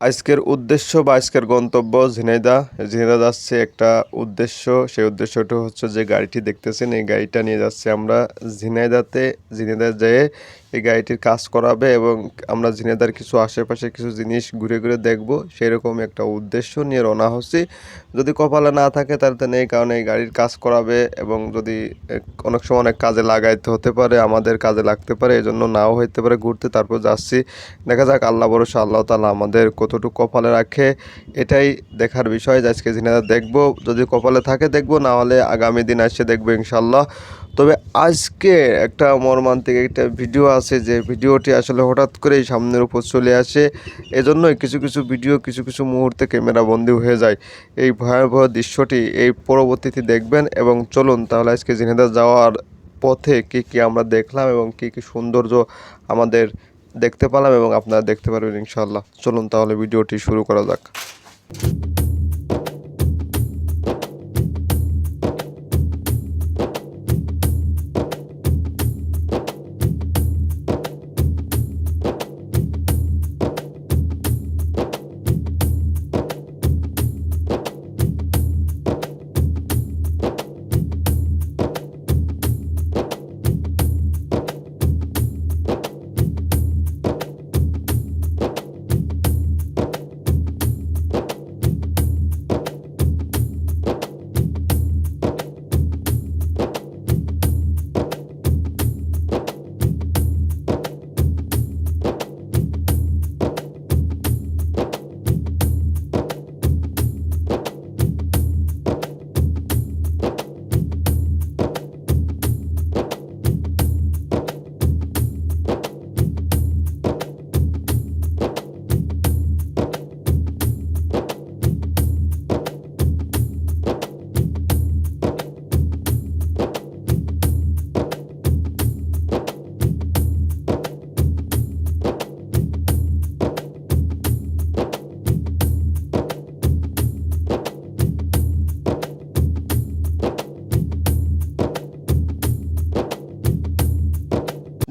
আজকের উদ্দেশ্য বা আজকের গন্তব্য ঝিনাইদা। ঝিনাইদা যাচ্ছে একটা উদ্দেশ্য। সেই উদ্দেশ্যটা হচ্ছে যে গাড়িটি দেখতেছেন, এই গাড়িটা নিয়ে যাচ্ছে আমরা ঝিনাইদাতে। ঝিনাইদা যেয়ে এই গাড়িটির কাজ করাবে এবং আমরা জিনেদার কিছু আশেপাশে কিছু জিনিস ঘুরে ঘুরে দেখব। সেরকম একটা উদ্দেশ্য নিয়ে রওনা হচ্ছি। যদি কপালে না থাকে তাহলে তো নেই, কারণ এই গাড়ির কাজ করাবে এবং যদি অনেক সময় অনেক কাজে লাগাইতে হতে পারে, আমাদের কাজে লাগতে পারে এই জন্য নাও হইতে পারে ঘুরতে, তারপর যাচ্ছি। দেখা যাক, আল্লাহ ভরসা, আল্লাহ তালা আমাদের কতটুকু কপালে রাখে, এটাই দেখার বিষয় যে আজকে জিনাদা দেখব। যদি কপালে থাকে দেখব, না হলে আগামী দিন এসে দেখব ইনশাল্লাহ তবে আজকে একটা মর্মান্তিক একটা ভিডিও আছে যে ভিডিওটি আসলে হঠাৎ করেই সামনের উপর চলে আসে। এজন্যই কিছু কিছু ভিডিও, কিছু কিছু মুহূর্তে ক্যামেরা বন্দি হয়ে যায়। এই ভয়াবহ দৃশ্যটি এই পরবর্তীতে দেখবেন এবং চলুন তাহলে আজকে জিনেদা যাওয়ার পথে কী কী আমরা দেখলাম এবং কী কী সৌন্দর্য আমাদের দেখতে পেলাম এবং আপনারা দেখতে পারবেন ইনশাল্লাহ চলুন তাহলে ভিডিওটি শুরু করা যাক।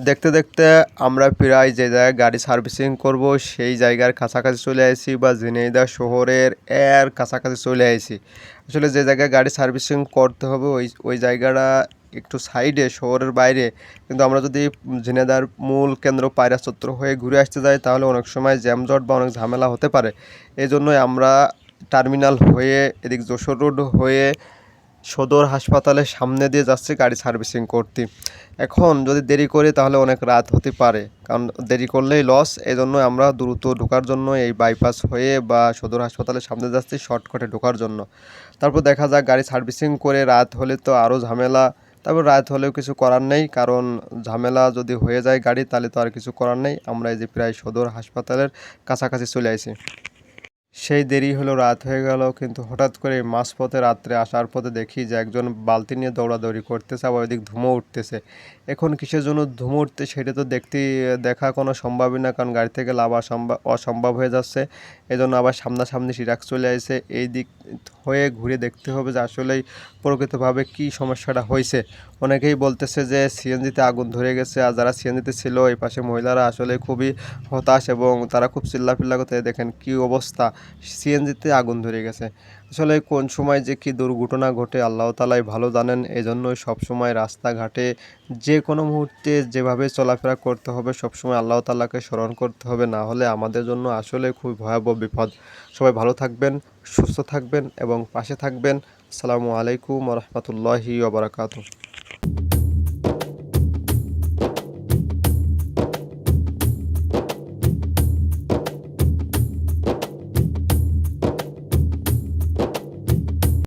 দেখতে দেখতে আমরা প্রায় যে জায়গায় গাড়ি সার্ভিসিং করব, সেই জায়গার কাছাকাছি চলে আসি বা ঝিনাইদহ শহরের এর কাছাকাছি চলে আসি আসলে যে জায়গায় গাড়ি সার্ভিসিং করতে হবে, ওই ওই জায়গাটা একটু সাইডে, শহরের বাইরে। কিন্তু আমরা যদি ঝিনাইদার মূল কেন্দ্র পায়রা চত্বর হয়ে ঘুরে আসতে যাই, তাহলে অনেক সময় জ্যামজট বা অনেক ঝামেলা হতে পারে। এই জন্যই আমরা টার্মিনাল হয়ে, এদিক যশোর রোড হয়ে সদর হাসপাতালের সামনে দিয়ে যাচ্ছি গাড়ি সার্ভিসিং করতে। এখন যদি দেরি করি তাহলে অনেক রাত হতে পারে, কারণ দেরি করলেই লস এই জন্য আমরা দ্রুত ঢোকার জন্য এই বাইপাস হয়ে বা সদর হাসপাতালের সামনে যাচ্ছি শর্টকাটে ঢোকার জন্য। তারপর দেখা যাক গাড়ি সার্ভিসিং করে রাত হলে তো আরও ঝামেলা। তারপর রাত হলেও কিছু করার নেই, কারণ ঝামেলা যদি হয়ে যায় গাড়ি তাহলে তো আর কিছু করার নেই। আমরা এই যে প্রায় সদর হাসপাতালের কাছাকাছি চলে আসি সেই দেরি হলো, রাত হয়ে গেল, কিন্তু হঠাৎ করে মাঝপথে রাত্রে আসার পথে দেখি যে একজন বালতি নিয়ে দৌড়াদৌড়ি করতেছে, আবার ওইদিক ধুমো উঠতেছে। এখন কিসের জন্য ধুমো উঠতে সেটা তো দেখতে, দেখা কোনো সম্ভবই না, কারণ গাড়ি থেকে লাভ অসম্ভব অসম্ভব হয়ে যাচ্ছে। এই জন্য আবার সামনাসামনি সিরাক চলে আসে এই দিক হয়ে ঘুরে দেখতে হবে যে আসলেই প্রকৃতভাবে কি সমস্যাটা হয়েছে অনেকেই বলতেছে যে সিএনজিতে আগুন ধরে গেছে আর যারা সিএনজিতে ছিল, এই পাশে মহিলারা আসলে খুবই হতাশ এবং তারা খুব চিল্লাফিল্লা করতে দেখেন কি অবস্থা, সিএনজিতে আগুন ধরে গেছে। আসলে কোন সময় যে কি দুর্ঘটনা ঘটে আল্লাহ তালাই ভালো জানেন এই জন্যই সবসময় রাস্তাঘাটে যে কোনো মুহূর্তে যেভাবে চলাফেরা করতে হবে, সবসময় আল্লাহ তালাকে স্মরণ করতে হবে। না হলে আমাদের জন্য আসলে খুব ভয়াবহ বিপদ। সবাই ভালো থাকবেন, সুস্থ থাকবেন এবং পাশে থাকবেন। আসসালামু আলাইকুম রহমতুল্লাহি ওবরাকাতু